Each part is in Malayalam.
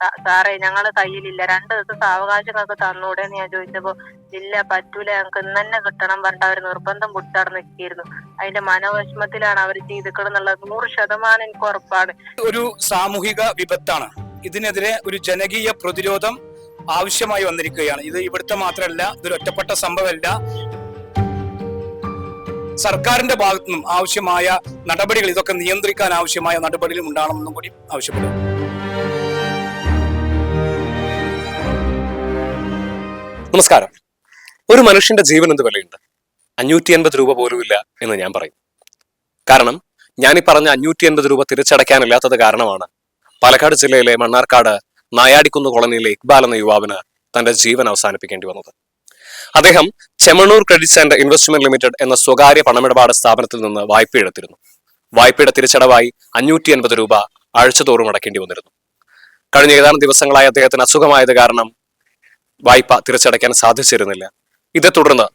"സാ- സാറേ ഞങ്ങളെ കയ്യിലില്ല. രണ്ട് ദിവസം സാവകാശമൊക്കെ തന്നൂടെ എന്ന് ഞാൻ ചോദിച്ചപ്പോ ഇല്ല പറ്റൂല ഞങ്ങൾക്ക് ഇന്ന് കിട്ടണം പറഞ്ഞിട്ട് അവർ നിർബന്ധം പിടിച്ചവിടെ നിൽക്കിയിരുന്നു. അതിന്റെ മനോവിഷമത്തിലാണ് അവർ ചെയ്തിക്കണെന്നുള്ളത് നൂറ് ശതമാനം എനിക്ക് ഉറപ്പാണ്. ഒരു സാമൂഹിക വിപത്താണ്. ഇതിനെതിരെ ഒരു ജനകീയ പ്രതിരോധം ആവശ്യമായി വന്നിരിക്കുകയാണ്. ഇത് ഇവിടുത്തെ മാത്രമല്ല ഇതൊരു ഒറ്റപ്പെട്ട സംഭവമല്ല. സർക്കാരിന്റെ ഭാഗത്തു നിന്നും ആവശ്യമായ നടപടികൾ ഇതൊക്കെ നിയന്ത്രിക്കാൻ ആവശ്യമായ നടപടികളും ഉണ്ടാകണമെന്നും കൂടി ആവശ്യപ്പെടുന്നു. നമസ്കാരം. ഒരു മനുഷ്യന്റെ ജീവൻ എന്ത് വിലയുണ്ട്? അഞ്ഞൂറ്റി അൻപത് രൂപ പോലുമില്ല എന്ന് ഞാൻ പറയും. കാരണം ഞാൻ ഈ പറഞ്ഞ അഞ്ഞൂറ്റി അൻപത് രൂപ തിരിച്ചടയ്ക്കാനില്ലാത്തത് കാരണമാണ് പാലക്കാട് ജില്ലയിലെ മണ്ണാർക്കാട് നായാടിക്കുന്ന് കോളനിയിലെ ഇക്ബാൽ എന്ന യുവാവിന് തന്റെ ജീവൻ അവസാനിപ്പിക്കേണ്ടി വന്നത്. അദ്ദേഹം Chemmanur credits and investment limited എന്ന സ്വകാര്യ പണമിടപാട് സ്ഥാപനത്തിൽ നിന്ന് വായ്പ എടുത്തിരുന്നു. വായ്പയുടെ തിരിച്ചടവായി അഞ്ഞൂറ്റി രൂപ ആഴ്ചതോറും അടക്കേണ്ടി വന്നിരുന്നു. കഴിഞ്ഞ ഏതാനും ദിവസങ്ങളായി അദ്ദേഹത്തിന് അസുഖമായത് കാരണം വായ്പ തിരിച്ചടയ്ക്കാൻ സാധിച്ചിരുന്നില്ല. ഇതേ തുടർന്ന്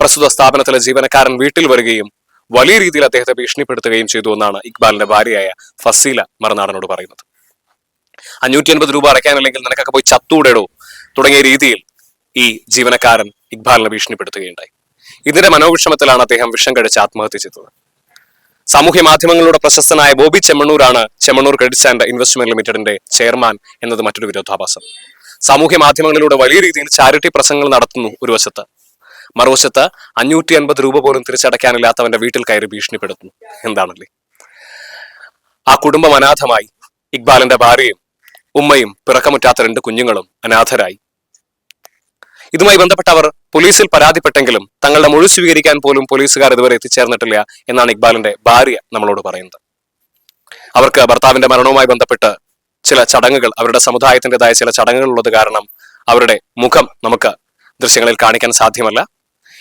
പ്രസ്തുത സ്ഥാപനത്തിലെ ജീവനക്കാരൻ വീട്ടിൽ വരികയും വലിയ രീതിയിൽ അദ്ദേഹത്തെ ഭീഷണിപ്പെടുത്തുകയും ചെയ്തു എന്നാണ് ഇക്ബാലിന്റെ ഭാര്യയായ ഫസീല മറനാടനോട് പറയുന്നത്. അഞ്ഞൂറ്റി അൻപത് രൂപ അടയ്ക്കാനില്ലെങ്കിൽ നിനക്കൊക്കെ പോയി ചത്തൂടേടോ തുടങ്ങിയ രീതിയിൽ ഈ ജീവനക്കാരൻ ഇക്ബാലിനെ ഭീഷണിപ്പെടുത്തുകയുണ്ടായി. ഇതിന്റെ മനോവിഷമത്തിലാണ് അദ്ദേഹം വിഷം കഴിച്ച് ആത്മഹത്യ ചെയ്തത്. സാമൂഹ്യ മാധ്യമങ്ങളുടെ പ്രശസ്തനായ ബോബി ചെമ്മണ്ണൂരാണ് ചെമ്മണ്ണൂർ ക്രെഡിറ്റ് ആൻഡ് ഇൻവെസ്റ്റ്മെന്റ് ലിമിറ്റഡിന്റെ ചെയർമാൻ എന്നത് മറ്റൊരു വിരോധാഭാസം. സാമൂഹ്യ മാധ്യമങ്ങളിലൂടെ വലിയ രീതിയിൽ ചാരിറ്റി പ്രസംഗങ്ങൾ നടത്തുന്നു ഒരു വശത്ത്. മറുവശത്ത് അഞ്ഞൂറ്റി അൻപത് രൂപ പോലും തിരിച്ചടയ്ക്കാനില്ലാത്തവന്റെ വീട്ടിൽ കയറി ഭീഷണിപ്പെടുത്തുന്നു. എന്താണല്ലേ? ആ കുടുംബം അനാഥമായി. ഇക്ബാലിന്റെ ഭാര്യയും ഉമ്മയും പിറക്കമുറ്റാത്ത രണ്ട് കുഞ്ഞുങ്ങളും അനാഥരായി. ഇതുമായി ബന്ധപ്പെട്ടവർ പോലീസിൽ പരാതിപ്പെട്ടെങ്കിലും തങ്ങളുടെ മൊഴി സ്വീകരിക്കാൻ പോലും പോലീസുകാർ ഇതുവരെ എത്തിച്ചേർന്നിട്ടില്ല എന്നാണ് ഇക്ബാലിന്റെ ഭാര്യ നമ്മളോട് പറയുന്നത്. അവർക്ക് ഭർത്താവിന്റെ മരണവുമായി ബന്ധപ്പെട്ട് ചില ചടങ്ങുകൾ അവരുടെ സമുദായത്തിന്റെതായ ചില ചടങ്ങുകൾ ഉള്ളത് കാരണം അവരുടെ മുഖം നമുക്ക് ദൃശ്യങ്ങളിൽ കാണിക്കാൻ സാധ്യമല്ല.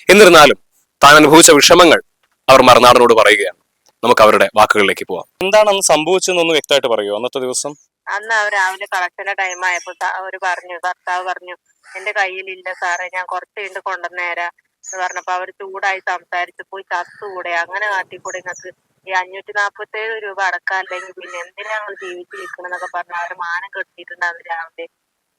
എന്നിരുന്നാലും താൻ അനുഭവിച്ച വിഷമങ്ങൾ അവർ മറുനാടനോട് പറയുകയാണ്. നമുക്ക് അവരുടെ വാക്കുകളിലേക്ക് പോവാം. എന്താണ് അന്ന് സംഭവിച്ചതെന്നൊന്ന് വ്യക്തമായിട്ട് പറയുമോ അന്നത്തെ ദിവസം? അന്ന് അവർ രാവിലെ കളക്ഷന്റെ ടൈം ആയപ്പോൾ അവർ പറഞ്ഞു ഭർത്താവ് പറഞ്ഞു എന്റെ കയ്യിലില്ല സാറേ ഞാൻ കുറച്ച് കഴിഞ്ഞ് കൊണ്ടുവന്നേരാ എന്ന് പറഞ്ഞപ്പോ അവർ ചൂടായി സംസാരിച്ചു പോയി ചത്തുകൂടെ അങ്ങനെ കാട്ടിക്കൂടെ നിങ്ങൾക്ക്? ഈ അഞ്ഞൂറ്റി നാപ്പത്തി ഏഴ് രൂപ അടക്കാല്ലെങ്കിൽ പിന്നെ എന്തിനാ ഞങ്ങൾ ജീവിച്ചിരിക്കണെന്നൊക്കെ പറഞ്ഞ് അവർ മാനം കെട്ടിയിട്ടുണ്ടാവും രാവിലെ.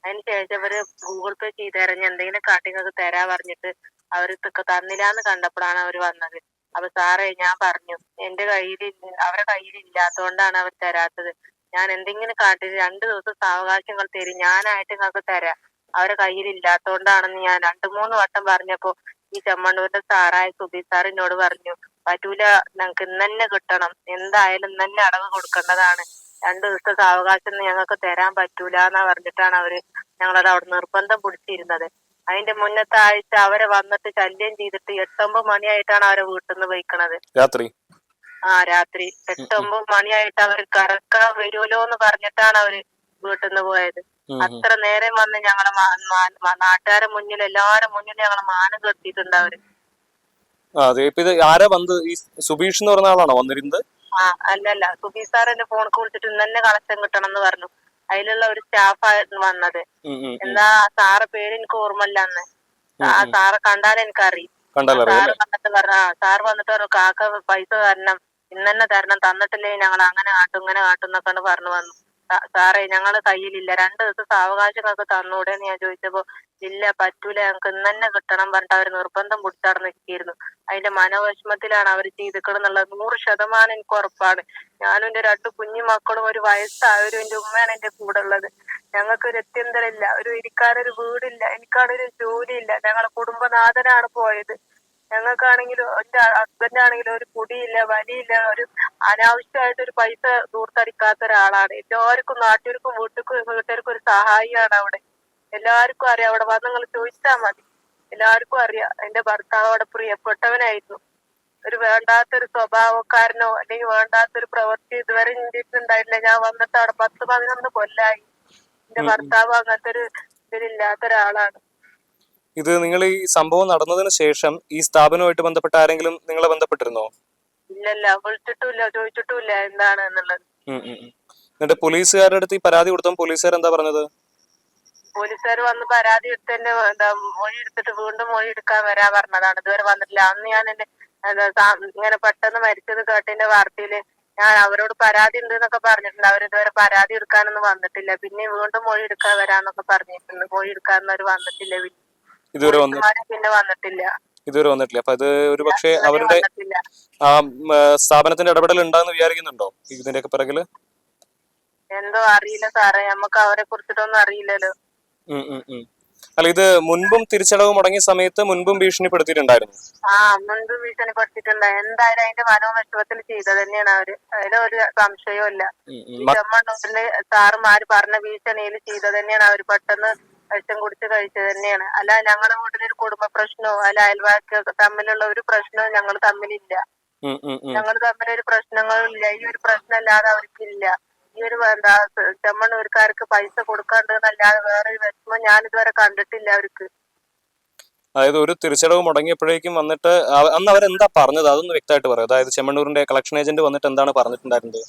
അതിന് ശേഷം അവർ ഗൂഗിൾ പേ ചെയ്ത് ചെയ്തേരഞ്ഞ് എന്തെങ്കിലും കാട്ടി നിങ്ങൾക്ക് തരാ പറഞ്ഞിട്ട് അവർ ഇതൊക്കെ തന്നില്ലാന്ന് കണ്ടപ്പോഴാണ് അവർ വന്നത്. അപ്പൊ സാറേ ഞാൻ പറഞ്ഞു. എന്റെ കയ്യിൽ അവരെ കയ്യിൽ ഇല്ലാത്തതുകൊണ്ടാണ് അവർ തരാത്തത്. ഞാൻ എന്തെങ്കിലും കാട്ടി രണ്ട് ദിവസം സാവകാശങ്ങൾ തരും. ഞാനായിട്ട് നിങ്ങൾക്ക് തരാം. അവരെ കയ്യിൽ ഇല്ലാത്തതുകൊണ്ടാണെന്ന് ഞാൻ രണ്ടു മൂന്ന് വട്ടം പറഞ്ഞപ്പോ ഈ ചെമ്മണ്ണൂരിന്റെ സാറായ സുബി സാർ എന്നോട് പറഞ്ഞു പറ്റൂല ഞങ്ങൾക്ക് ഇന്ന് തന്നെ കിട്ടണം. എന്തായാലും ഇന്ന് തന്നെ അടവ് കൊടുക്കേണ്ടതാണ്. രണ്ടു ദിവസത്തെ സാവകാശം ഞങ്ങൾക്ക് തരാൻ പറ്റൂല എന്നാ പറഞ്ഞിട്ടാണ് അവർ ഞങ്ങളത് അവിടെ നിർബന്ധം പിടിച്ചിരുന്നത്. അതിന്റെ മുന്നത്തെ ആഴ്ച അവരെ വന്നിട്ട് ശല്യം ചെയ്തിട്ട് എട്ടൊമ്പത് മണിയായിട്ടാണ് അവരെ വീട്ടിൽ നിന്ന് പോയിക്കണത്. രാത്രി? ആ രാത്രി. എട്ടൊമ്പത് മണിയായിട്ട് അവർ കറക്കാൻ വരുമല്ലോ എന്ന് പറഞ്ഞിട്ടാണ് അവർ വീട്ടിൽ നിന്ന് പോയത്. അത്ര നേരം വന്ന് ഞങ്ങളെ നാട്ടുകാരെ മുന്നിൽ എല്ലാരും മുന്നിൽ ഞങ്ങളെ മാനം കെട്ടിയിട്ടുണ്ട് അവർ. അതെ ഇപ്പൊ ഇത് ആരാ വന്ന് ഈ സുബീഷ് എന്ന് പറഞ്ഞ ആളാണോ വന്നിരുന്നത്? ആ അല്ലല്ല. സുബീഷ് സാർ എന്റെ ഫോണിൽ വിളിച്ചിട്ട് ഇന്ന് തന്നെ കളക്ഷൻ കിട്ടണം എന്ന് പറഞ്ഞു. അതിലുള്ള ഒരു സ്റ്റാഫായിരുന്നു വന്നത്. എന്താ സാറെ പേര് എനിക്ക് ഓർമ്മല്ല അന്ന്. ആ സാറെ കണ്ടാൽ എനിക്കറിയും. സാറ് വന്നിട്ട് പറഞ്ഞു സാർ വന്നിട്ട് പറഞ്ഞു കാക്ക പൈസ തരണം. ഇന്ന് തന്നെ തരണം. തന്നിട്ടില്ലേ ഞങ്ങൾ അങ്ങനെ കാട്ടും ഇങ്ങനെ കാട്ടും എന്നൊക്കെ പറഞ്ഞു വന്നു സാറേ ഞങ്ങളെ കയ്യിലില്ല. രണ്ട് ദിവസം സാവകാശങ്ങൾക്ക് തന്നൂടെ എന്ന് ഞാൻ ചോദിച്ചപ്പോ ഇല്ല പറ്റൂല ഞങ്ങൾക്ക് ഇന്ന് തന്നെ കിട്ടണം പറഞ്ഞിട്ട് അവർ നിർബന്ധം പിടിച്ചാട് നിൽക്കിയിരുന്നു അതിന്റെ മനോവിഷമത്തിലാണ് അവർ ചെയ്തിക്കണെന്നുള്ളത് നൂറ് ശതമാനം എനിക്ക് ഉറപ്പാണ്. ഞാനും എന്റെ രണ്ട് കുഞ്ഞു മക്കളും ഒരു വയസ്സായവരും എന്റെ ഉമ്മയാണ് എന്റെ കൂടെ ഉള്ളത്. ഞങ്ങൾക്ക് ഒരു എത്യന്തരമില്ല ഒരു ഇരിക്കാനൊരു വീടില്ല. എനിക്കാണൊരു ജോലിയില്ല. ഞങ്ങളെ കുടുംബനാഥനാണ് പോയത്. ഞങ്ങൾക്കാണെങ്കിലും എന്റെ ഹസ്ബൻഡ് ആണെങ്കിലും ഒരു കുടിയില്ല വലിയില്ല ഒരു അനാവശ്യമായിട്ട് ഒരു പൈസ ദൂർത്തടിക്കാത്ത ഒരാളാണ്. എല്ലാവർക്കും നാട്ടുകാർക്കും വീട്ടുക്കും വീട്ടുകാർക്കും ഒരു സഹായിയാണ് അവിടെ. എല്ലാവർക്കും അറിയാം. അവിടെ വന്ന് നിങ്ങൾ ചോദിച്ചാൽ മതി. എല്ലാവർക്കും അറിയാം. എന്റെ ഭർത്താവ് അവിടെ പ്രിയപ്പെട്ടവനായിരുന്നു. ഒരു വേണ്ടാത്തൊരു സ്വഭാവക്കാരനോ അല്ലെങ്കിൽ വേണ്ടാത്തൊരു പ്രവൃത്തി ഇതുവരെ ഇന്ത്യയ്ക്ക് ഉണ്ടായിട്ടില്ല ഞാൻ വന്നിട്ട് അവിടെ പത്ത് പതിനൊന്ന് കൊല്ലായി. എന്റെ ഭർത്താവ് അങ്ങനത്തെ ഒരു ഇതിലില്ലാത്ത ഒരാളാണ്. ഇത് നിങ്ങൾ ഈ സംഭവം നടന്നതിന് ശേഷം ഈ സ്ഥാപനവുമായിട്ട് ബന്ധപ്പെട്ട ആരെങ്കിലും നിങ്ങളെ ബന്ധപ്പെട്ടിരുന്നോ? ഇല്ലല്ല വിളിച്ചിട്ടില്ല ചോദിച്ചിട്ടില്ല എന്താണ് എന്നുള്ളത്. എന്നിട്ട് പോലീസുകാരുടെ അടുത്ത് ഈ പരാതി കൊടുത്തപ്പോൾ പോലീസുകാർ എന്താ പറഞ്ഞത്? പോലീസുകാർ വന്ന് പരാതി എടുത്ത് എന്താ മൊഴി എടുത്തിട്ട് വീണ്ടും മൊഴി എടുക്കാൻ വരാ പറഞ്ഞതാണ്. ഇതുവരെ വന്നിട്ടില്ല. അന്ന് ഞാൻ എന്റെ ഇങ്ങനെ പെട്ടെന്ന് മരിച്ചത് കേട്ടതിന്റെ വാർത്തയിൽ ഞാൻ അവരോട് പരാതി ഉണ്ട് എന്നൊക്കെ പറഞ്ഞിട്ടുണ്ട്. അവർ ഇതുവരെ പരാതി എടുക്കാനൊന്നും വന്നിട്ടില്ല. പിന്നെ വീണ്ടും മൊഴി എടുക്കാൻ വരാന്നൊക്കെ പറഞ്ഞിട്ടുണ്ട്. മൊഴി എടുക്കാൻ അവർ വന്നിട്ടില്ല. പിന്നെ ഇതുവരെ വന്നു പിന്നെ വന്നിട്ടില്ല. ഇതുവരെ വന്നിട്ടില്ല. അപ്പൊ ഇത് ഒരു പക്ഷേ അവരുടെ ആ സ്ഥാപനത്തിന്റെ ഇടപെടൽ ഉണ്ടാന്ന് വിചാരിക്കുന്നുണ്ടോ ഇതിന്റെയൊക്കെ പിറകിൽ? എന്തോ അറിയില്ല സാറേ. നമുക്ക് അവരെ കുറിച്ചിട്ടൊന്നും അറിയില്ലല്ലോ. അല്ല ഇത് മുൻപും തിരിച്ചടവ് മുടങ്ങിയ സമയത്ത് മുൻപും ഭീഷണിപ്പെടുത്തിയിട്ടുണ്ടായിരുന്നു. ആ മുൻപും ഭീഷണിപ്പെടുത്തിയിട്ടുണ്ടായി എന്തായാലും അതിന്റെ മനോവിഷമത്തിൽ ചെയ്തത് തന്നെയാണ് അവർ അതിലൊരു സംശയവും ഇല്ല സാറുമാര് പറഞ്ഞ ഭീഷണിയിൽ ചെയ്തത് തന്നെയാണ് അവർ പെട്ടെന്ന് വിഷം കുടിച്ച് കഴിച്ചത് തന്നെയാണ്. അല്ല ഞങ്ങളുടെ വീട്ടിൽ ഒരു കുടുംബ പ്രശ്നമോ അല്ല അയൽവാസികൾ തമ്മിലുള്ള ഒരു പ്രശ്നവും ഞങ്ങൾ തമ്മിലില്ല. ഞങ്ങൾ തമ്മിൽ ഒരു പ്രശ്നങ്ങളും ഇല്ല ഈ ഒരു പ്രശ്നം അല്ലാതെ അവർക്കില്ല. ഈ ഒരു എന്താ ചെമ്മണ്ണൂർക്കാർക്ക് പൈസ കൊടുക്കാണ്ട് എന്നല്ലാതെ വേറെ ഒരു വിഷമം ഞാൻ ഇതുവരെ കണ്ടിട്ടില്ല അവർക്ക്. അതായത് ഒരു തിരിച്ചടവ് മുടങ്ങിയപ്പോഴേക്കും വന്നിട്ട് അന്ന് അവരെന്താ പറഞ്ഞത്? അതൊന്ന് വ്യക്തമായിട്ട് പറയാം. അതായത് ചെമ്മണ്ണൂരിന്റെ കളക്ഷൻ ഏജന്റ് വന്നിട്ട് എന്താണ് പറഞ്ഞിട്ടുണ്ടായിരുന്നത്?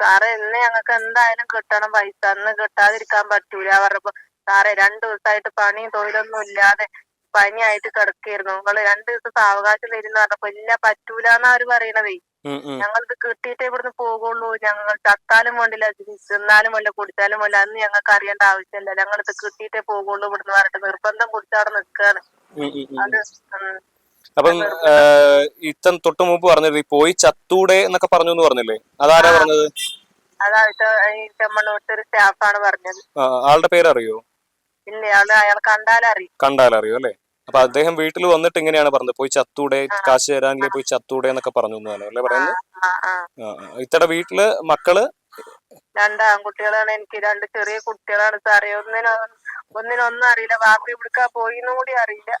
സാറേ ഇന്ന് ഞങ്ങൾക്ക് എന്തായാലും കിട്ടണം പൈസ. അന്ന് കിട്ടാതിരിക്കാൻ പറ്റൂല. പറഞ്ഞപ്പോ സാറേ രണ്ടു ദിവസമായിട്ട് പണിയും തൊഴിലൊന്നും ഇല്ലാതെ പനിയായിട്ട് കിടക്കായിരുന്നു നിങ്ങൾ രണ്ടു ദിവസം സാവകാശം തരുന്ന പറഞ്ഞപ്പോ ഇല്ല പറ്റൂലെന്നാ അവർ പറയണതേ. ഞങ്ങൾക്ക് കിട്ടിയിട്ടേ ഇവിടുന്ന് പോകുള്ളൂ. ഞങ്ങൾ ചത്താലും വേണ്ടില്ല തിന്നാലും വേണ്ട കുടിച്ചാലും വേണ്ട അന്ന് ഞങ്ങൾക്ക് അറിയേണ്ട ആവശ്യമില്ല. ഞങ്ങൾ ഇത് കിട്ടിയിട്ടേ പോകുള്ളൂ ഇവിടുന്ന് പറഞ്ഞിട്ട് നിർബന്ധം കുടിച്ച് അവിടെ നിൽക്കാണ്. അത് അപ്പം ഇത്തം തൊട്ട് മുമ്പ് പറഞ്ഞത് പോയി ചത്തൂടെ എന്നൊക്കെ പറഞ്ഞു എന്ന് പറഞ്ഞില്ലേ? അതാരാ പറഞ്ഞത്? അതായിട്ട് ഈ ചെമ്മണ്ണൂരത്തെ ഒരു സ്റ്റാഫാണ് പറഞ്ഞത്. ആളുടെ പേരറിയോ? ഇല്ല? അയാൾ അയാൾ കണ്ടാലറിയും കണ്ടാലറിയോ അല്ലേ? അപ്പൊ അദ്ദേഹം വീട്ടിൽ വന്നിട്ട് ഇങ്ങനെയാണ് പറഞ്ഞത്. പോയി ചത്തൂടെ കാശ് തരാനില്ലേ പോയി ചത്തൂടെ എന്നൊക്കെ പറഞ്ഞു എന്നാണ് അല്ലേ പറയുന്നത്. ഇത്തടെ വീട്ടിൽ മക്കൾ? രണ്ട് ആൺകുട്ടികളാണ് എനിക്ക് രണ്ട് ചെറിയ കുട്ടികളാണ് സാറേ. ഒന്നിനോ ഒന്നിനൊന്നും അറിയില്ല. വാപ്പി ഇവിടുക്കാ പോയിന്നും കൂടി അറിയില്ല.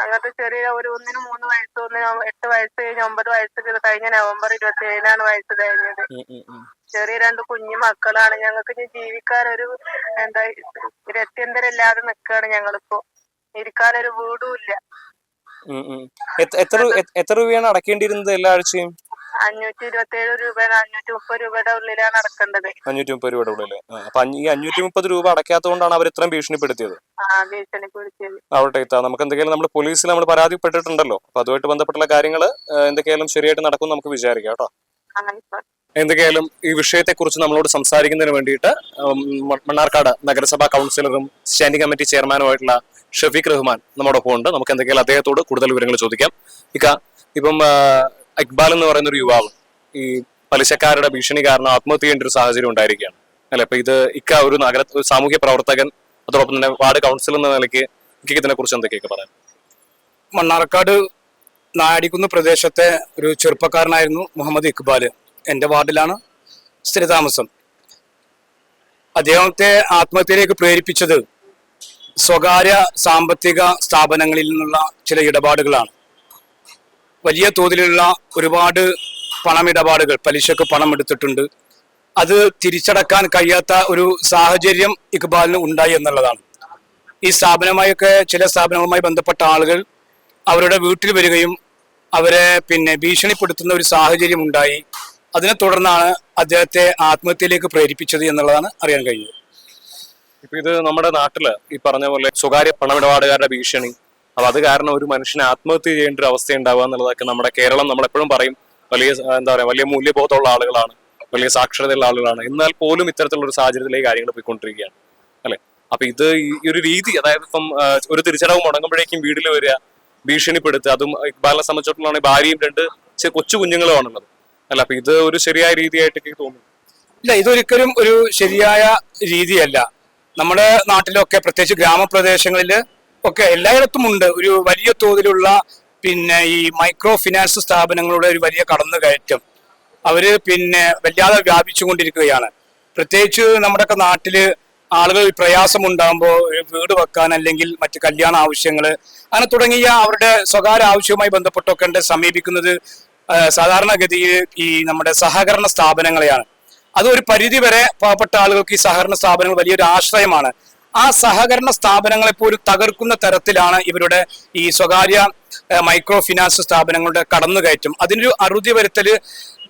അങ്ങനത്തെ ചെറിയ ഒരു ഒന്നിന് മൂന്ന് വയസ്സ് ഒന്നിന് എട്ട് വയസ്സ് കഴിഞ്ഞ് ഒമ്പത് വയസ്സ് കഴിഞ്ഞ നവംബർ ഇരുപത്തി ഏഴിനാണ് വയസ്സ് കഴിഞ്ഞത്. ചെറിയ രണ്ട് കുഞ്ഞു മക്കളാണ്. ഞങ്ങൾക്ക് ഇനി ജീവിക്കാൻ ഒരു എന്താ രത്യന്തരമില്ലാതെ നിൽക്കുകയാണ് ഞങ്ങളിപ്പോ. ഇരിക്കാൻ ഒരു വീടും ഇല്ല. എത്ര എത്ര രൂപയാണ് അടക്കേണ്ടിയിരുന്നത് എല്ലാ ആഴ്ചയും? അഞ്ഞൂറ്റി ഇരുപത്തി ഏഴ് രൂപ അഞ്ഞൂറ്റി മുപ്പത് രൂപയുടെ ഉള്ളിലാണ് അടക്കേണ്ടത് അഞ്ഞൂറ്റി മുപ്പത് രൂപയുടെ ഉള്ളിൽ. അപ്പൊ ഈ അഞ്ഞൂറ്റി മുപ്പത് രൂപ അടയ്ക്കാത്തതുകൊണ്ടാണ് അവർ ഇത്രയും ഭീഷണിപ്പെടുത്തിയത്? ആ ഭീഷണി പിടിച്ചത് ആവട്ടെ ഇത്താ നമുക്ക് എന്തെങ്കിലും നമ്മൾ പോലീസിൽ നമ്മൾ പരാതിപ്പെട്ടിട്ടുണ്ടല്ലോ. അപ്പൊ അതുമായിട്ട് ബന്ധപ്പെട്ടുള്ള കാര്യങ്ങൾ എന്തൊക്കെയാലും ശരിയായിട്ട് നടക്കും നമുക്ക് വിചാരിക്കാം കേട്ടോ. എന്തൊക്കെയായാലും ഈ വിഷയത്തെക്കുറിച്ച് നമ്മളോട് സംസാരിക്കുന്നതിന് വേണ്ടിയിട്ട് മണ്ണാർക്കാട് നഗരസഭാ കൗൺസിലറും സ്റ്റാൻഡിംഗ് കമ്മിറ്റി ചെയർമാനുമായിട്ടുള്ള ഷഫീഖ് റഹ്മാൻ നമ്മോടൊപ്പം ഉണ്ട് നമുക്ക് എന്തൊക്കെയാലും അദ്ദേഹത്തോട് കൂടുതൽ വിവരങ്ങൾ ചോദിക്കാം. ഇക്ക ഇപ്പം ഇക്ബാൽ എന്ന് പറയുന്ന ഒരു യുവാവ് ഈ പലിശക്കാരുടെ ഭീഷണി കാരണം ആത്മഹത്യ ചെയ്യേണ്ട ഒരു സാഹചര്യം ഉണ്ടായിരിക്കുകയാണ്. അല്ലെ? അപ്പൊ ഇത് ഇക്ക ഒരു നഗര ഒരു സാമൂഹ്യ പ്രവർത്തകൻ അതോടൊപ്പം തന്നെ വാർഡ് കൗൺസിൽ എന്ന നിലയ്ക്ക് ഇക്കയ്ക്ക് ഇതിനെ കുറിച്ച് എന്തൊക്കെയൊക്കെ പറയാം? മണ്ണാർക്കാട് നാടിക്കുന്ന പ്രദേശത്തെ ഒരു ചെറുപ്പക്കാരനായിരുന്നു മുഹമ്മദ് ഇക്ബാൽ എന്റെ വാർഡിലാണ് സ്ഥിരതാമസം. അദ്ദേഹത്തെ ആത്മഹത്യയിലേക്ക് പ്രേരിപ്പിച്ചത് സ്വകാര്യ സാമ്പത്തിക സ്ഥാപനങ്ങളിൽ നിന്നുള്ള ചില ഇടപാടുകളാണ്. വലിയ തോതിലുള്ള ഒരുപാട് പണമിടപാടുകൾ പലിശക്ക് പണം എടുത്തിട്ടുണ്ട് അത് തിരിച്ചടക്കാൻ കഴിയാത്ത ഒരു സാഹചര്യം ഇക്ബാലിന് ഉണ്ടായി എന്നുള്ളതാണ്. ഈ സ്ഥാപനമായൊക്കെ ചില സ്ഥാപനങ്ങളുമായി ബന്ധപ്പെട്ട ആളുകൾ അവരുടെ വീട്ടിൽ വരികയും അവരെ പിന്നെ ഭീഷണിപ്പെടുത്തുന്ന ഒരു സാഹചര്യം ഉണ്ടായി. അതിനെ തുടർന്നാണ് അദ്ദേഹത്തെ ആത്മഹത്യയിലേക്ക് പ്രേരിപ്പിച്ചത് എന്നുള്ളതാണ് അറിയാൻ കഴിഞ്ഞത് ഇപ്പൊ ഇത് നമ്മുടെ നാട്ടിൽ ഈ പറഞ്ഞ പോലെ സ്വകാര്യ പണമിടപാടുകാരുടെ ഭീഷണി അപ്പൊ അത് കാരണം ഒരു മനുഷ്യനെ ആത്മഹത്യ ചെയ്യേണ്ട ഒരു അവസ്ഥ ഉണ്ടാവുക എന്നുള്ളതൊക്കെ നമ്മുടെ കേരളം നമ്മളെപ്പോഴും പറയും. വലിയ എന്താ പറയാ വലിയ മൂല്യബോധമുള്ള ആളുകളാണ്. വലിയ സാക്ഷരതയുള്ള ആളുകളാണ്. എന്നാൽ പോലും ഇത്തരത്തിലുള്ള ഒരു സാഹചര്യത്തിലേക്ക് കാര്യങ്ങൾ പോയിക്കൊണ്ടിരിക്കുകയാണ്. അല്ലെ? അപ്പൊ ഇത് ഈ- ഒരു രീതി അതായത് ഇപ്പം ഒരു തിരിച്ചടവ് മുടങ്ങുമ്പോഴേക്കും വീട്ടിൽ വരിക ഭീഷണിപ്പെടുത്തുക അതും ഇക്ബാലിനെ സംബന്ധിച്ചിടത്തോളം ഭാര്യയും രണ്ട് കൊച്ചു കുഞ്ഞുങ്ങളുമാണുള്ളത്. അല്ല അപ്പൊ ഇത് ഒരു ശരിയായ രീതിയായിട്ട് എനിക്ക് തോന്നുന്നു. ഇല്ല ഇതൊരിക്കലും ഒരു ശരിയായ രീതിയല്ല. നമ്മുടെ നാട്ടിലൊക്കെ പ്രത്യേകിച്ച് ഗ്രാമപ്രദേശങ്ങളിൽ ഒക്കെ എല്ലായിടത്തും ഉണ്ട് ഒരു വലിയ തോതിലുള്ള പിന്നെ ഈ മൈക്രോ ഫിനാൻസ് സ്ഥാപനങ്ങളുടെ ഒരു വലിയ കടന്നു കയറ്റം അവർ പിന്നെ വല്ലാതെ വ്യാപിച്ചുകൊണ്ടിരിക്കുകയാണ്. പ്രത്യേകിച്ച് നമ്മുടെ നമ്മുടെയൊക്കെ നാട്ടിൽ ആളുകൾ പ്രയാസമുണ്ടാകുമ്പോൾ വീട് വെക്കാൻ അല്ലെങ്കിൽ മറ്റ് കല്യാണ ആവശ്യങ്ങൾ അങ്ങനെ തുടങ്ങിയ അവരുടെ സ്വകാര്യ ആവശ്യവുമായി ബന്ധപ്പെട്ടൊക്കെ ഉണ്ട്. സമീപിക്കുന്നത് സാധാരണഗതിയിൽ ഈ നമ്മുടെ സഹകരണ സ്ഥാപനങ്ങളെയാണ്. അത് ഒരു പരിധി വരെ പാവപ്പെട്ട ആളുകൾക്ക് ഈ സഹകരണ സ്ഥാപനങ്ങൾ വലിയൊരു ആശ്രയമാണ്. ആ സഹകരണ സ്ഥാപനങ്ങളെ പോലും തകർക്കുന്ന തരത്തിലാണ് ഇവരുടെ ഈ സ്വകാര്യ മൈക്രോ ഫിനാൻസ് സ്ഥാപനങ്ങളുടെ കടന്നുകയറ്റം. അതിനൊരു അറുതി വരുത്തൽ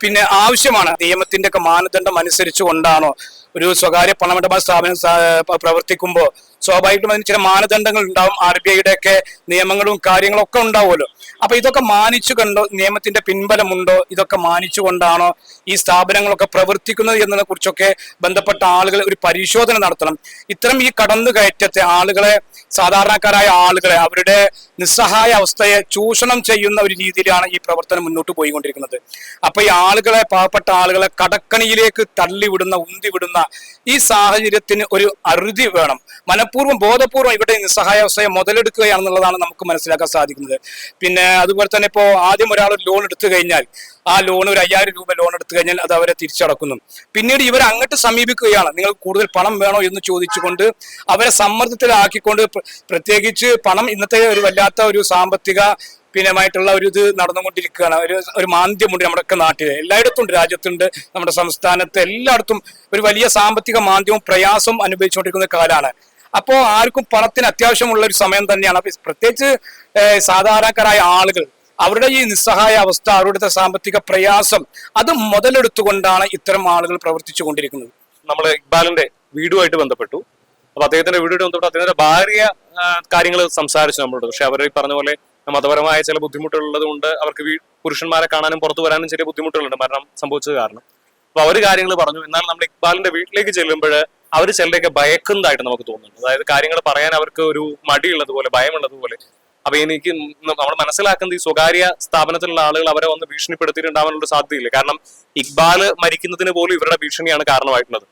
പിന്നെ ആവശ്യമാണ്. നിയമത്തിന്റെ ഒക്കെ മാനദണ്ഡം അനുസരിച്ച് കൊണ്ടാണോ ഒരു സ്വകാര്യ പണമിടപാട് സ്ഥാപനം സ്ഥാ- പ്രവർത്തിക്കുമ്പോൾ സ്വാഭാവികമായിട്ടും അതിന് ചില മാനദണ്ഡങ്ങൾ ഉണ്ടാവും. ആർ ബി ഐയുടെ ഒക്കെ നിയമങ്ങളും കാര്യങ്ങളും ഒക്കെ ഉണ്ടാവുമല്ലോ. അപ്പൊ ഇതൊക്കെ മാനിച്ചു കണ്ടോ? നിയമത്തിന്റെ പിൻബലമുണ്ടോ? ഇതൊക്കെ മാനിച്ചുകൊണ്ടാണോ ഈ സ്ഥാപനങ്ങളൊക്കെ പ്രവർത്തിക്കുന്നത് എന്നതിനെ കുറിച്ചൊക്കെ ബന്ധപ്പെട്ട ആളുകൾ ഒരു പരിശോധന നടത്തണം. ഇത്തരം ഈ കടന്നു കയറ്റത്തെ ആളുകളെ സാധാരണക്കാരായ ആളുകളെ അവരുടെ നിസ്സഹായ അവസ്ഥയെ ചൂഷണം ചെയ്യുന്ന ഒരു രീതിയിലാണ് ഈ പ്രവർത്തനം മുന്നോട്ട് പോയിക്കൊണ്ടിരിക്കുന്നത്. അപ്പൊ ഈ ആളുകളെ പാവപ്പെട്ട ആളുകളെ കടക്കണിയിലേക്ക് തള്ളിവിടുന്ന ഉന്തിവിടുന്ന ഈ സാഹചര്യത്തിന് ഒരു അറുതി വേണം. മനഃപൂർവം ബോധപൂർവം ഇവിടെ ഈ നിസ്സഹായ അവസ്ഥയെ മുതലെടുക്കുകയാണെന്നുള്ളതാണ് നമുക്ക് മനസ്സിലാക്കാൻ സാധിക്കുന്നത്. പിന്നെ അതുപോലെ തന്നെ ഇപ്പോൾ ആദ്യം ഒരാൾ ലോൺ എടുത്തു കഴിഞ്ഞാൽ ആ ലോൺ ഒരു അയ്യായിരം രൂപ ലോൺ എടുത്തു കഴിഞ്ഞാൽ അത് അവരെ തിരിച്ചടക്കുന്നു. പിന്നീട് ഇവർ അങ്ങോട്ട് സമീപിക്കുകയാണ്. നിങ്ങൾ കൂടുതൽ പണം വേണോ എന്ന് ചോദിച്ചുകൊണ്ട് അവരെ സമ്മർദ്ദത്തിലാക്കിക്കൊണ്ട് പ്ര- പ്രത്യേകിച്ച് പണം ഇന്നത്തെ ഒരു വല്ലാത്ത ഒരു സാമ്പത്തിക പിന്നമായിട്ടുള്ള ഒരു ഇത് നടന്നുകൊണ്ടിരിക്കുകയാണ്. ഒരു ഒരു മാന്ദ്യമുണ്ട് നമ്മുടെയൊക്കെ നാട്ടിൽ എല്ലായിടത്തും രാജ്യത്തുണ്ട് നമ്മുടെ സംസ്ഥാനത്ത് എല്ലായിടത്തും ഒരു വലിയ സാമ്പത്തിക മാന്ദ്യവും പ്രയാസവും അനുഭവിച്ചുകൊണ്ടിരിക്കുന്ന കാലമാണ് അപ്പോൾ ആർക്കും പണത്തിന് അത്യാവശ്യമുള്ള ഒരു സമയം തന്നെയാണ്. അപ്പൊ പ്രത്യേകിച്ച് സാധാരണക്കാരായ ആളുകൾ അവരുടെ ഈ നിസ്സഹായ അവസ്ഥ അവരുടെ സാമ്പത്തിക പ്രയാസം അത് മുതലെടുത്തുകൊണ്ടാണ് ഇത്തരം ആളുകൾ പ്രവർത്തിച്ചു കൊണ്ടിരിക്കുന്നത്. നമ്മൾ ഇക്ബാലിന്റെ വീടുമായിട്ട് ബന്ധപ്പെട്ടു. അപ്പൊ അദ്ദേഹത്തിന്റെ വീടുമായിട്ട് ബന്ധപ്പെട്ട് അദ്ദേഹത്തിന്റെ ഭാര്യ കാര്യങ്ങൾ സംസാരിച്ചു നമ്മളോട്. പക്ഷെ അവർ ഈ പറഞ്ഞ പോലെ മതപരമായ ചില ബുദ്ധിമുട്ടുകൾ ഉള്ളത് കൊണ്ട് അവർക്ക് പുരുഷന്മാരെ കാണാനും പുറത്തു വരാനും ചെറിയ ബുദ്ധിമുട്ടുകളുണ്ട്. മരണം സംഭവിച്ചത് കാരണം. അപ്പൊ അവർ കാര്യങ്ങൾ പറഞ്ഞു. എന്നാൽ നമ്മൾ ഇക്ബാലിന്റെ വീട്ടിലേക്ക് ചെല്ലുമ്പോൾ അവർ ചിലരെയൊക്കെ ഭയക്കുന്നതായിട്ട് നമുക്ക് തോന്നുന്നു അതായത് കാര്യങ്ങൾ പറയാൻ അവർക്ക് ഒരു മടിയുള്ളതുപോലെ ഭയമുള്ളതുപോലെ. അപ്പൊ എനിക്ക് നമ്മൾ മനസ്സിലാക്കുന്നത് ഈ സ്വകാര്യ സ്ഥാപനത്തിലുള്ള ആളുകൾ അവരെ വന്ന് ഭീഷണിപ്പെടുത്തിയിട്ടുണ്ടാവാനുള്ള സാധ്യതയില്ല. കാരണം ഇക്ബാൽ മരിക്കുന്നതിന് പോലും ഇവരുടെ ഭീഷണിയാണ് കാരണമായിട്ടുള്ളത്.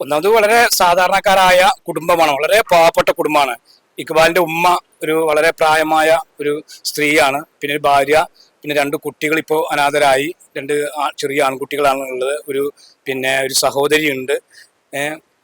ഒന്നാമത് വളരെ സാധാരണക്കാരായ കുടുംബമാണ്. വളരെ പാവപ്പെട്ട കുടുംബമാണ്. ഇക്ബാലിന്റെ ഉമ്മ ഒരു വളരെ പ്രായമായ ഒരു സ്ത്രീയാണ്. പിന്നെ ഒരു ഭാര്യ. പിന്നെ രണ്ട് കുട്ടികൾ ഇപ്പോൾ അനാഥരായി. രണ്ട് ചെറിയ ആൺകുട്ടികളാണ് ഉള്ളത്. ഒരു പിന്നെ ഒരു സഹോദരി ഉണ്ട്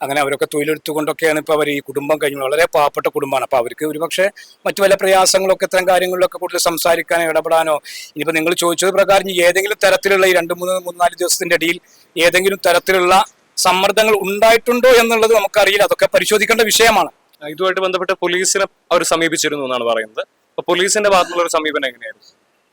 അങ്ങനെ അവരൊക്കെ തൊഴിലെടുത്തുകൊണ്ടൊക്കെയാണ് ഇപ്പോൾ അവർ ഈ കുടുംബം കഴിഞ്ഞു വളരെ പാവപ്പെട്ട കുടുംബമാണ്. അപ്പോൾ അവർക്ക് ഒരുപക്ഷെ മറ്റു വല്ല പ്രയാസങ്ങളൊക്കെ ഇത്തരം കാര്യങ്ങളിലൊക്കെ കൂടുതൽ സംസാരിക്കാനോ ഇടപെടാനോ ഇനിയിപ്പോൾ നിങ്ങൾ ചോദിച്ചത് പ്രകാരം ഏതെങ്കിലും തരത്തിലുള്ള ഈ രണ്ട് മൂന്ന് മൂന്ന് നാല് ദിവസത്തിന്റെ ഇടയിൽ ഏതെങ്കിലും തരത്തിലുള്ള സമ്മർദ്ദങ്ങൾ ഉണ്ടായിട്ടുണ്ടോ എന്നുള്ളത് നമുക്കറിയില്ല. അതൊക്കെ പരിശോധിക്കേണ്ട വിഷയമാണ്. ഇതുമായിട്ട് ബന്ധപ്പെട്ട് പോലീസിനെ അവർ സമീപിച്ചിരുന്നു എന്നാണ് പറയുന്നത്. അപ്പൊ പോലീസിന്റെ ഭാഗത്തുള്ള ഒരു സമീപനം എങ്ങനെയായിരുന്നു?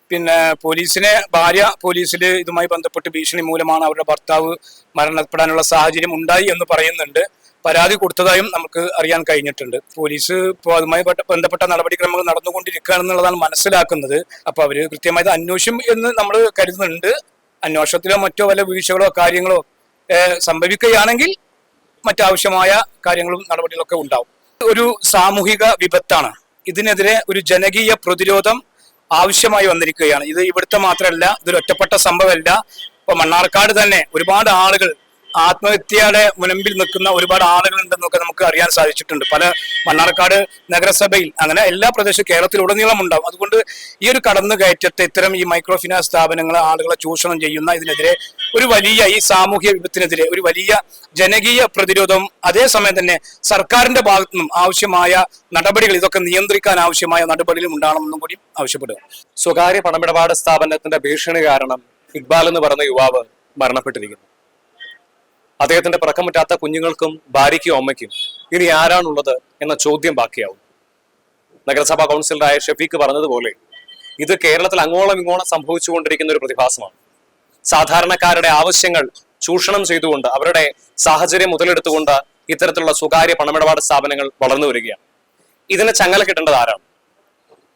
പിന്നെ പോലീസിനെ ഭാര്യ പോലീസിൽ ഇതുമായി ബന്ധപ്പെട്ട് ഭീഷണി മൂലമാണ് അവരുടെ ഭർത്താവ് മരണപ്പെടാനുള്ള സാഹചര്യം ഉണ്ടായി എന്ന് പറയുന്നുണ്ട്. പരാതി കൊടുത്തതായും നമുക്ക് അറിയാൻ കഴിഞ്ഞിട്ടുണ്ട്. പോലീസ് ഇപ്പോൾ അതുമായി ബന്ധ- ബന്ധപ്പെട്ട നടപടിക്രമങ്ങൾ നടന്നുകൊണ്ടിരിക്കുകയാണെന്നുള്ളതാണ് മനസ്സിലാക്കുന്നത്. അപ്പോൾ അവർ കൃത്യമായത് അന്വേഷിക്കും എന്ന് നമ്മൾ കരുതുന്നുണ്ട്. അന്വേഷണത്തിലോ മറ്റോ വല്ല വീഴ്ചകളോ കാര്യങ്ങളോ സംഭവിക്കുകയാണെങ്കിൽ മറ്റാവശ്യമായ കാര്യങ്ങളും നടപടികളൊക്കെ ഉണ്ടാവും. ഒരു സാമൂഹിക വിപത്താണ്. ഇതിനെതിരെ ഒരു ജനകീയ പ്രതിരോധം ആവശ്യമായി വന്നിരിക്കുകയാണ്. ഇത് ഇവിടുത്തെ മാത്രമല്ല ഇതൊരു ഒറ്റപ്പെട്ട സംഭവമല്ല. ഇപ്പൊ മണ്ണാർക്കാട് തന്നെ ഒരുപാട് ആളുകൾ ആത്മഹത്യയുടെ മുനമ്പിൽ നിൽക്കുന്ന ഒരുപാട് ആളുകൾ ഉണ്ടെന്നൊക്കെ നമുക്ക് അറിയാൻ സാധിച്ചിട്ടുണ്ട്. പല മണ്ണാർക്കാട് നഗരസഭയിൽ അങ്ങനെ എല്ലാ പ്രദേശവും കേരളത്തിലുടനീളം ഉണ്ടാവും. അതുകൊണ്ട് ഈ ഒരു കടന്നു കയറ്റത്തെ ഇത്തരം ഈ മൈക്രോ ഫിനാൻസ് സ്ഥാപനങ്ങൾ ആളുകളെ ചൂഷണം ചെയ്യുന്ന ഇതിനെതിരെ ഒരു വലിയ ഈ സാമൂഹ്യ വിപത്തിനെതിരെ ഒരു വലിയ ജനകീയ പ്രതിരോധം അതേസമയം തന്നെ സർക്കാരിന്റെ ഭാഗത്തു നിന്നും ആവശ്യമായ നടപടികൾ ഇതൊക്കെ നിയന്ത്രിക്കാൻ ആവശ്യമായ നടപടികളും ഉണ്ടാകണമെന്നും കൂടി ആവശ്യപ്പെടുക സ്വകാര്യ പണമിടപാട് സ്ഥാപനത്തിന്റെ ഭീഷണി കാരണം ഇക്ബാൽ എന്ന് പറയുന്ന യുവാവ് മരണപ്പെട്ടിരിക്കുന്നു. അദ്ദേഹത്തിന്റെ പിറക്കമുറ്റാത്ത കുഞ്ഞുങ്ങൾക്കും ഭാര്യയ്ക്കും അമ്മയ്ക്കും ഇനി ആരാണുള്ളത് എന്ന ചോദ്യം ബാക്കിയാവും. നഗരസഭാ കൗൺസിലറായ ഷെഫീഖ് പറഞ്ഞതുപോലെ ഇത് കേരളത്തിൽ അങ്ങോളം ഇങ്ങോളം സംഭവിച്ചുകൊണ്ടിരിക്കുന്ന ഒരു പ്രതിഭാസമാണ്. സാധാരണക്കാരുടെ ആവശ്യങ്ങൾ ചൂഷണം ചെയ്തുകൊണ്ട് അവരുടെ സാഹചര്യം മുതലെടുത്തുകൊണ്ട് ഇത്തരത്തിലുള്ള സ്വകാര്യ പണമിടപാട് സ്ഥാപനങ്ങൾ വളർന്നു വരികയാണ്. ഇതിനെ ചങ്ങല കിട്ടേണ്ടത് ആരാണ്?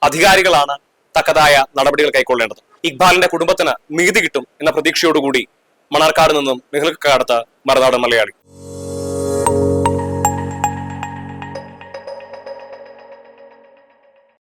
അധികാരികളാണ് തക്കതായ നടപടികൾ കൈക്കൊള്ളേണ്ടത്. ഇക്ബാലിന്റെ കുടുംബത്തിന് നീതി കിട്ടും എന്ന പ്രതീക്ഷയോടുകൂടി മണാർക്കാട് നിന്നും നിങ്ങൾക്ക് കാടത്ത മറുനാടൻ മലയാളി.